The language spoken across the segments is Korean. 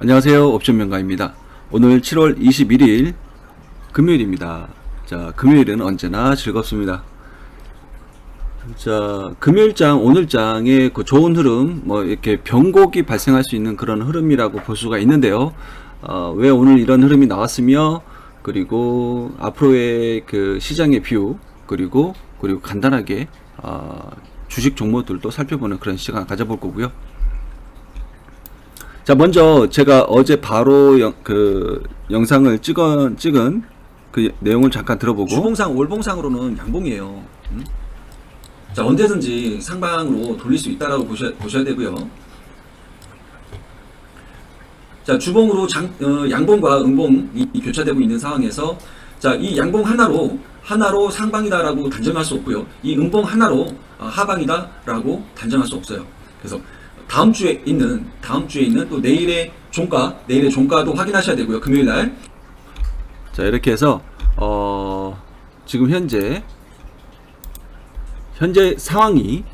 안녕하세요. 옵션명가입니다. 오늘 7월 21일 금요일입니다. 자, 금요일은 언제나 즐겁습니다. 자, 금요일장, 오늘장의 그 좋은 흐름, 뭐 이렇게 변곡이 발생할 수 있는 그런 흐름이라고 볼 수가 있는데요. 어, 왜 오늘 이런 흐름이 나왔으며, 그리고 앞으로의 그 시장의 뷰, 그리고 그리고 간단하게 어, 주식 종목들도 살펴보는 그런 시간 가져볼 거고요. 자, 먼저 제가 어제 바로 영, 그 영상을 찍은 찍은 그 내용을 잠깐 들어보고 주봉상 월봉상으로는 양봉이에요. 음? 자 언제든지 상방으로 돌릴 수 있다라고 보셔, 보셔야 되고요. 자 주봉으로 장, 어, 양봉과 음봉이 이 교차되고 있는 상황에서 자 이 양봉 하나로 하나로 상방이다라고 단정할 수 없고요. 이 음봉 하나로 어, 하방이다라고 단정할 수 없어요. 그래서 다음 주에 있는 다음 주에 있는 또 내일의 종가 내일의 종가도 확인하셔야 되고요. 금요일 날 자 이렇게 해서 어 지금 현재 현재 상황이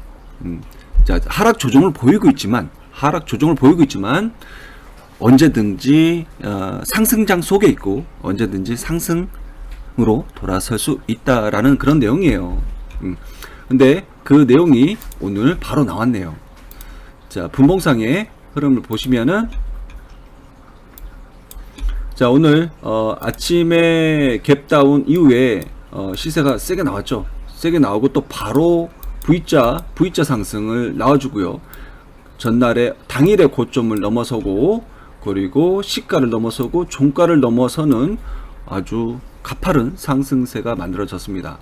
음, 자 하락 조정을 보이고 있지만 하락 조정을 보이고 있지만 언제든지 어, 상승장 속에 있고 언제든지 상승으로 돌아설 수 있다라는 그런 내용이에요. 음, 근데 그 내용이 오늘 바로 나왔네요. 자 분봉상의 흐름을 보시면은 자 오늘 어, 아침에 갭다운 이후에 어, 시세가 세게 나왔죠. 세게 나오고 또 바로 V자 V자 상승을 나와주고요. 전날에 당일의 고점을 넘어서고 그리고 시가를 넘어서고 종가를 넘어서는 아주 가파른 상승세가 만들어졌습니다.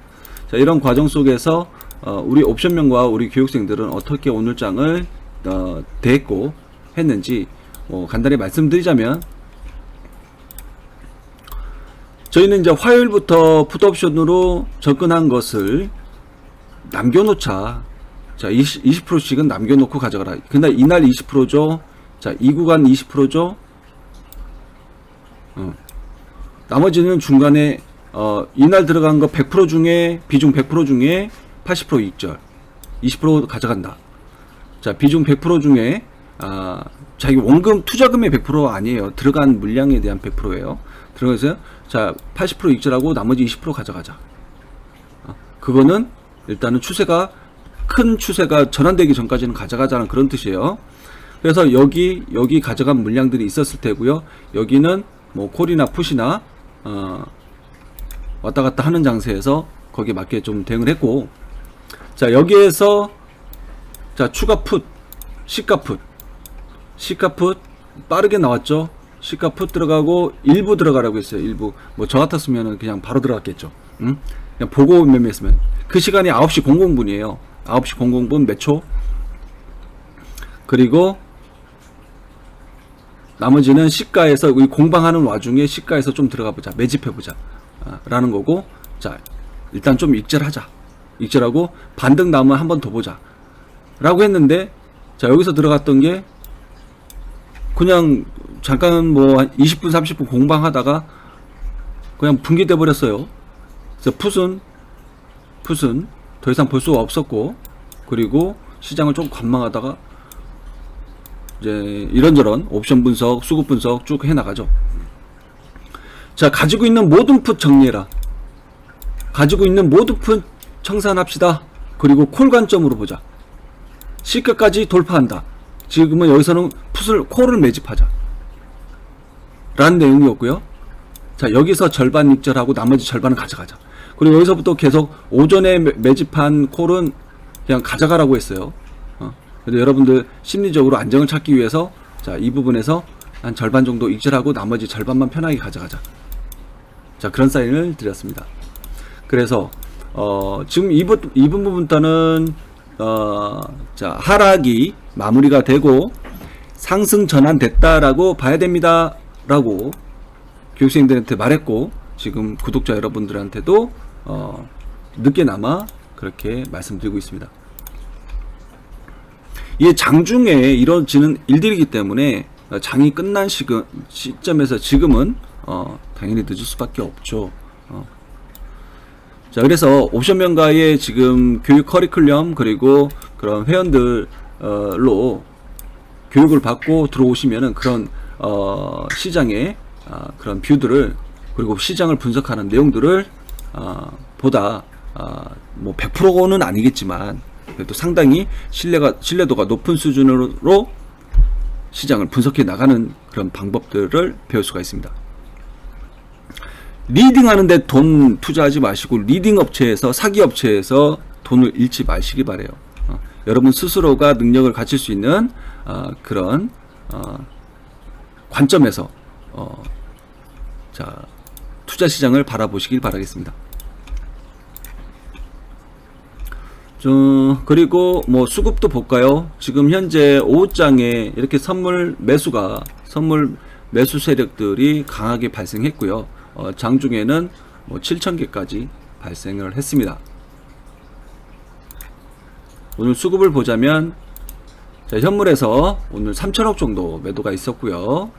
자 이런 과정 속에서 어, 우리 옵션명과 우리 교육생들은 어떻게 오늘 장을 어, 대했고 했는지 뭐 간단히 말씀드리자면 저희는 이제 화요일부터 풋옵션으로 접근한 것을 남겨놓자. 자, 20, 20%씩은 남겨놓고 가져가라. 근데 이날 20%죠. 자, 이 구간 20%죠. 어. 나머지는 중간에, 어, 이날 들어간 거 100% 중에, 비중 100% 중에 80% 익절. 20% 가져간다. 자, 비중 100% 중에, 아, 자기 원금, 투자금의 100% 아니에요. 들어간 물량에 대한 100%예요. 들어가세요. 자, 80% 익절하고 나머지 20% 가져가자. 어, 그거는 일단은 추세가 큰 추세가 전환되기 전까지는 가져가자는 그런 뜻이에요. 그래서 여기 여기 가져간 물량들이 있었을 테고요. 여기는 뭐 콜이나 풋이나 어, 왔다 갔다 하는 장세에서 거기에 맞게 좀 대응을 했고, 자 여기에서 자 추가 풋, 시가 풋, 시가 풋 빠르게 나왔죠. 시가 풋 들어가고 일부 들어가라고 했어요. 일부 뭐 저 같았으면은 그냥 바로 들어갔겠죠. 응? 그냥 보고 매매했으면 그 시간이 9시 00분이에요. 9시 00분 몇 초? 그리고 나머지는 시가에서 공방하는 와중에 시가에서 좀 들어가 보자. 매집해 보자. 아, 라는 거고 자 일단 좀 익절하자. 익절하고 반등 나오면 한 번 더 보자. 라고 했는데 자 여기서 들어갔던 게 그냥 잠깐 뭐한 20분 30분 공방하다가 그냥 붕괴돼 버렸어요. 그래서 풋은 풋은 더 이상 볼 수가 없었고 그리고 시장을 좀 관망하다가 이제 이런저런 옵션 분석, 수급 분석 쭉 해나가죠. 자 가지고 있는 모든 풋 정리해라. 가지고 있는 모든 풋 청산합시다. 그리고 콜 관점으로 보자. 시가까지 돌파한다. 지금은 여기서는 풋을 콜을 매집하자. 라는 내용이었고요. 자 여기서 절반 익절하고 나머지 절반은 가져가자. 그리고 여기서부터 계속 오전에 매- 매집한 콜은 그냥 가져가라고 했어요. 어. 근데 여러분들 심리적으로 안정을 찾기 위해서 자 이 부분에서 한 절반 정도 익절하고 나머지 절반만 편하게 가져가자. 자 그런 사인을 드렸습니다. 그래서 어, 지금 이, 부, 이 부분부터는 어, 자 하락이 마무리가 되고 상승 전환됐다라고 봐야 됩니다 라고 교육생들한테 말했고 지금 구독자 여러분들한테도 어, 늦게나마 그렇게 말씀드리고 있습니다. 이게 장중에 이루어지는 일들이기 때문에 어, 장이 끝난 시금, 시점에서 지금은 어, 당연히 늦을 수밖에 없죠. 어. 자, 그래서 옵션 명가의 지금 교육 커리큘럼 그리고 그런 회원들로 교육을 받고 들어오시면은 그런 어, 시장의 아, 그런 뷰들을 그리고 시장을 분석하는 내용들을 아, 보다 아, 뭐 100%는 아니겠지만 그래도 상당히 신뢰가 신뢰도가 높은 수준으로 시장을 분석해 나가는 그런 방법들을 배울 수가 있습니다. 리딩 하는데 돈 투자하지 마시고 리딩 업체에서 사기 업체에서 돈을 잃지 마시기 바래요. 어, 여러분 스스로가 능력을 갖출 수 있는 어, 그런 어, 관점에서 어, 자 투자 시장을 바라보시길 바라겠습니다. 저, 그리고 뭐 수급도 볼까요? 지금 현재 오후장에 이렇게 선물 매수가 선물 매수 세력들이 강하게 발생했고요. 어, 장중에는 뭐 7천 개까지 발생을 했습니다. 오늘 수급을 보자면 자, 현물에서 오늘 3천억 정도 매도가 있었고요.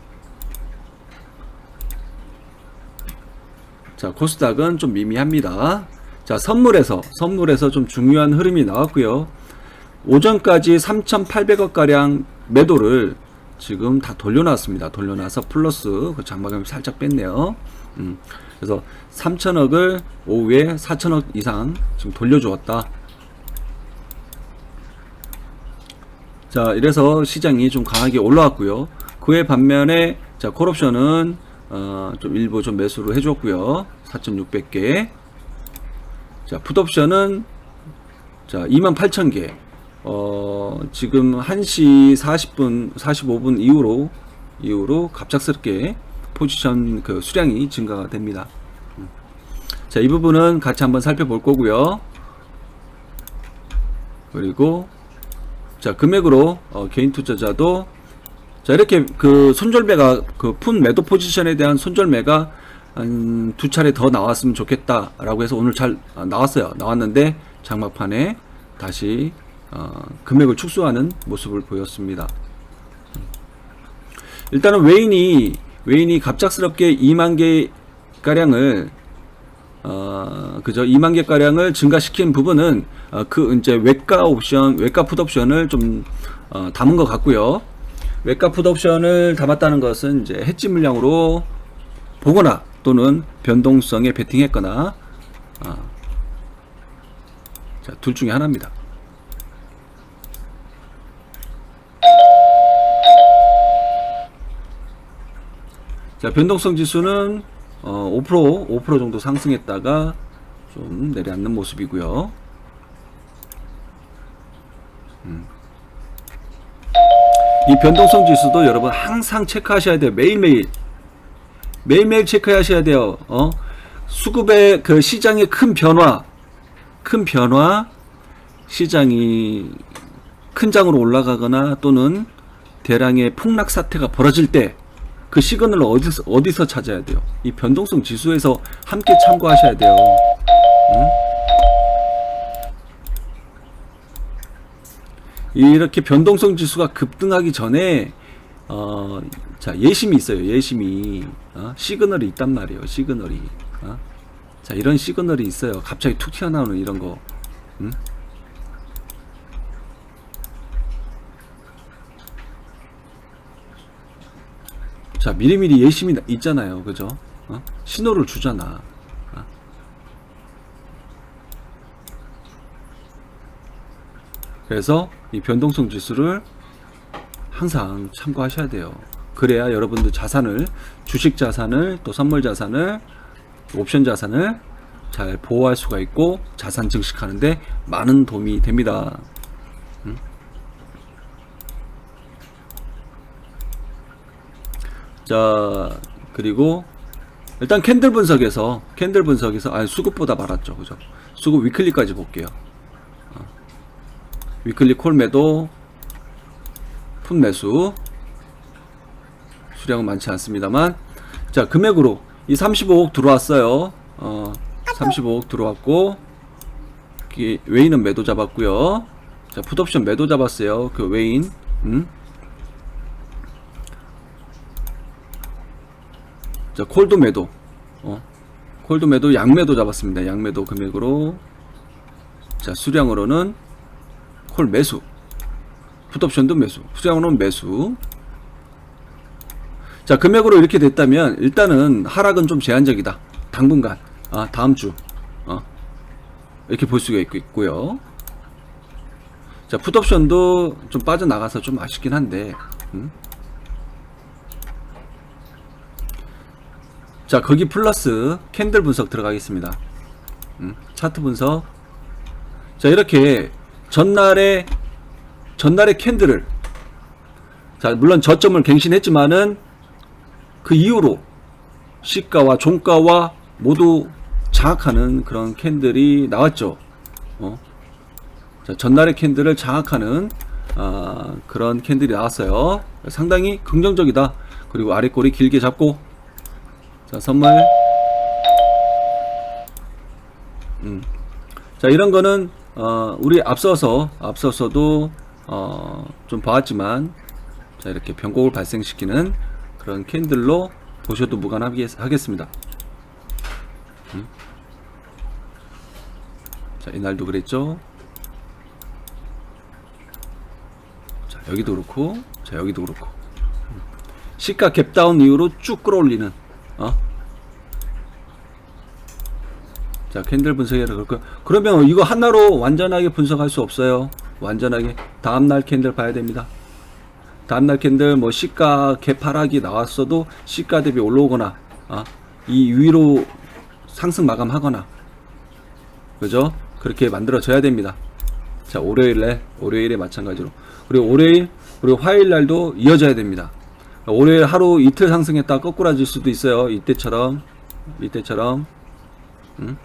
자, 코스닥은 좀 미미합니다. 자, 선물에서, 선물에서 좀 중요한 흐름이 나왔고요. 오전까지 3,800억 가량 매도를 지금 다 돌려놨습니다. 돌려놔서 플러스 그 장마감이 살짝 뺐네요. 음, 그래서 3천억을 오후에 4천억 이상 지금 돌려주었다. 자, 이래서 시장이 좀 강하게 올라왔고요. 그에 반면에 자, 콜옵션은 어, 좀 일부 좀 매수를 해줬고요. 4,600개. 자, 풋옵션은 자, 28,000개. 어, 지금 1시 40분, 45분 이후로 이후로 갑작스럽게 포지션 그 수량이 증가가 됩니다. 음. 자, 이 부분은 같이 한번 살펴볼 거고요. 그리고 자, 금액으로 어, 개인 투자자도 자, 이렇게 그 손절매가 그 푼 매도 포지션에 대한 손절매가 한 두 차례 더 나왔으면 좋겠다라고 해서 오늘 잘 아, 나왔어요. 나왔는데 장막판에 다시 어, 금액을 축소하는 모습을 보였습니다. 일단은 외인이 외인이 갑작스럽게 2만 개 가량을 어, 그죠 2만 개 가량을 증가시킨 부분은 어, 그 이제 외가 옵션, 외가 풋 옵션을 좀 어, 담은 것 같고요. 외가 풋 옵션을 담았다는 것은 이제 해지 물량으로 보거나 또는 변동성에 베팅했거나 아, 자, 둘 중에 하나입니다. 자, 변동성 지수는 어, 5% 5% 정도 상승했다가 좀 내려앉는 모습이고요. 음. 이 변동성 지수도 여러분 항상 체크하셔야 돼요. 매일매일 매일매일 체크하셔야 돼요. 어? 수급의 그 시장의 큰 변화, 큰 변화, 시장이 큰 장으로 올라가거나 또는 대량의 폭락 사태가 벌어질 때 그 시그널을 어디서 어디서 찾아야 돼요? 이 변동성 지수에서 함께 참고하셔야 돼요. 응? 이렇게 변동성 지수가 급등하기 전에 어, 자 예심이 있어요. 예심이 어? 시그널이 있단 말이에요. 시그널이 어? 자 이런 시그널이 있어요. 갑자기 툭 튀어나오는 이런 거. 응? 자 미리미리 예심이 나- 있잖아요. 그죠? 어? 신호를 주잖아. 어? 그래서 이 변동성 지수를 항상 참고하셔야 돼요. 그래야 여러분들 자산을 주식 자산을 또 선물 자산을 옵션 자산을 잘 보호할 수가 있고 자산 증식하는데 많은 도움이 됩니다. 음? 자 그리고 일단 캔들 분석에서 캔들 분석에서 아니 수급보다 말았죠, 그죠? 수급 위클리까지 볼게요. 어. 위클리 콜 매도 푼 매수 수량은 많지 않습니다만 자 금액으로 이 35억 들어왔어요 어 35억 들어왔고 이 웨인은 매도 잡았고요 자 풋옵션 매도 잡았어요 그 웨인 음? 자 콜도 매도 어 콜도 매도 양매도 잡았습니다 양매도 금액으로 자 수량으로는 콜 매수 풋옵션도 매수, 수량으로는 매수. 자, 금액으로 이렇게 됐다면 일단은 하락은 좀 제한적이다. 당분간. 아, 다음 주. 어. 이렇게 볼 수가 있- 있고요. 자, 풋옵션도 좀 빠져나가서 좀 아쉽긴 한데. 음. 자, 거기 플러스 캔들 분석 들어가겠습니다. 음, 차트 분석. 자, 이렇게 전날에 전날의 캔들을 자, 물론 저점을 갱신했지만은 그 이후로 시가와 종가와 모두 장악하는 그런 캔들이 나왔죠. 어? 자, 전날의 캔들을 장악하는 아, 그런 캔들이 나왔어요. 상당히 긍정적이다. 그리고 아래 꼬리 길게 잡고 자, 선물. 음. 자, 이런 거는 어, 우리 앞서서 앞서서도 어, 좀 봐왔지만 자, 이렇게 변곡을 발생시키는 그런 캔들로 보셔도 무관하겠습니다. 음. 자, 이날도 그랬죠. 자, 여기도 그렇고, 자, 여기도 그렇고. 음. 시가 갭다운 이후로 쭉 끌어올리는, 어? 자, 캔들 분석이라 그럴까? 그러면 이거 하나로 완전하게 분석할 수 없어요. 완전하게. 다음날 캔들 봐야 됩니다. 다음날 캔들 뭐 시가 개파락이 나왔어도 시가 대비 올라오거나 아, 이 위로 상승 마감하거나 그죠? 그렇게 만들어져야 됩니다. 자 월요일에 월요일에 마찬가지로 그리고 월요일 그리고 화요일 날도 이어져야 됩니다. 월요일 하루 이틀 상승했다 거꾸라질 수도 있어요. 이때처럼 이때처럼 음?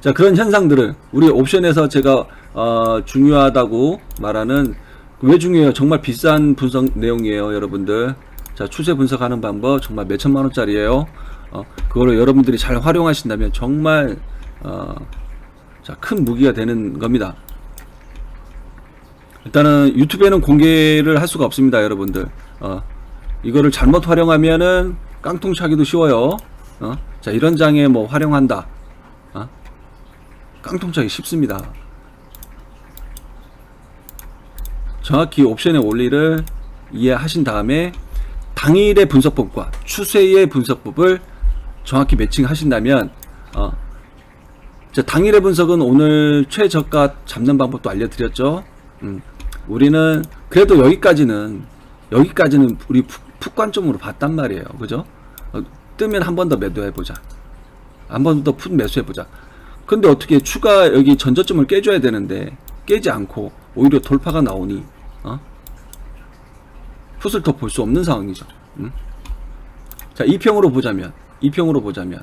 자 그런 현상들을 우리 옵션에서 제가 어, 중요하다고 말하는 왜 중요해요? 정말 비싼 분석 내용이에요, 여러분들. 자 추세 분석하는 방법 정말 몇 천만 원짜리예요. 어, 그거를 여러분들이 잘 활용하신다면 정말 어, 자, 큰 무기가 되는 겁니다. 일단은 유튜브에는 공개를 할 수가 없습니다, 여러분들. 어, 이거를 잘못 활용하면은 깡통 차기도 쉬워요. 어? 자, 이런 장에 뭐 활용한다. 어? 깡통 차기 쉽습니다. 정확히 옵션의 원리를 이해하신 다음에 당일의 분석법과 추세의 분석법을 정확히 매칭하신다면 어, 자, 당일의 분석은 오늘 최저가 잡는 방법도 알려드렸죠. 음, 우리는 그래도 여기까지는 여기까지는 우리 푹, 푹 관점으로 봤단 말이에요. 그죠? 어, 뜨면 한 번 더 매도해 보자. 한 번 더 풋 매수해 보자. 근데 어떻게 추가 여기 전저점을 깨줘야 되는데 깨지 않고 오히려 돌파가 나오니 어? 풋을 더 볼 수 없는 상황이죠. 음? 자, 2평으로 보자면 2평으로 보자면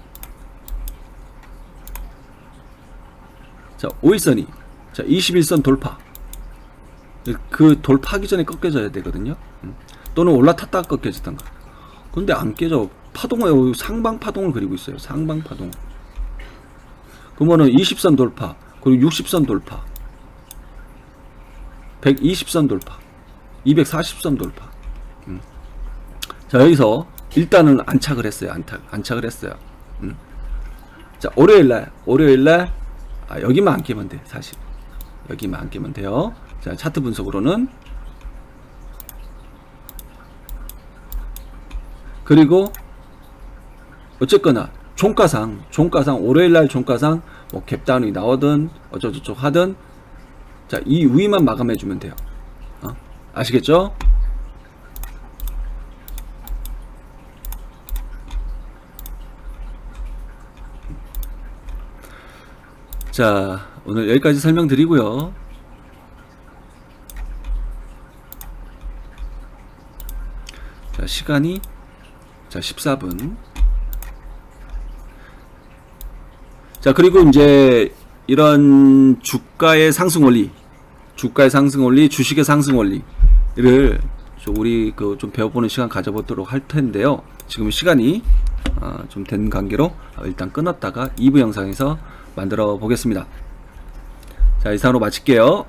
자, 5일선이 자, 21선 돌파. 그 돌파하기 전에 꺾여져야 되거든요. 음. 또는 올라탔다가 꺾여지던가. 근데 안 깨져. 파동을 상방 파동을 그리고 있어요. 상방 파동. 그러면은 20선 돌파, 그리고 60선 돌파. 120선 돌파. 240선 돌파. 음. 자, 여기서 일단은 안착을 했어요. 안착, 안착을 했어요. 음. 자, 월요일 날, 월요일 날 아, 여기만 안 깨면 돼, 사실. 여기만 안 깨면 돼요. 자, 차트 분석으로는. 그리고, 어쨌거나, 종가상, 종가상, 월요일날 종가상, 뭐, 갭다운이 나오든, 어쩌고저쩌고 하든, 자, 이 위만 마감해 주면 돼요. 어? 아시겠죠? 자, 오늘 여기까지 설명드리고요. 자, 시간이 자, 14분. 자, 그리고 이제 이런 주가의 상승 원리, 주가의 상승 원리, 주식의 상승 원리를 좀 우리 그 좀 배워보는 시간 가져보도록 할 텐데요. 지금 시간이 아, 좀된 관계로 일단 끊었다가 2부 영상에서 만들어 보겠습니다. 자, 이상으로 마칠게요.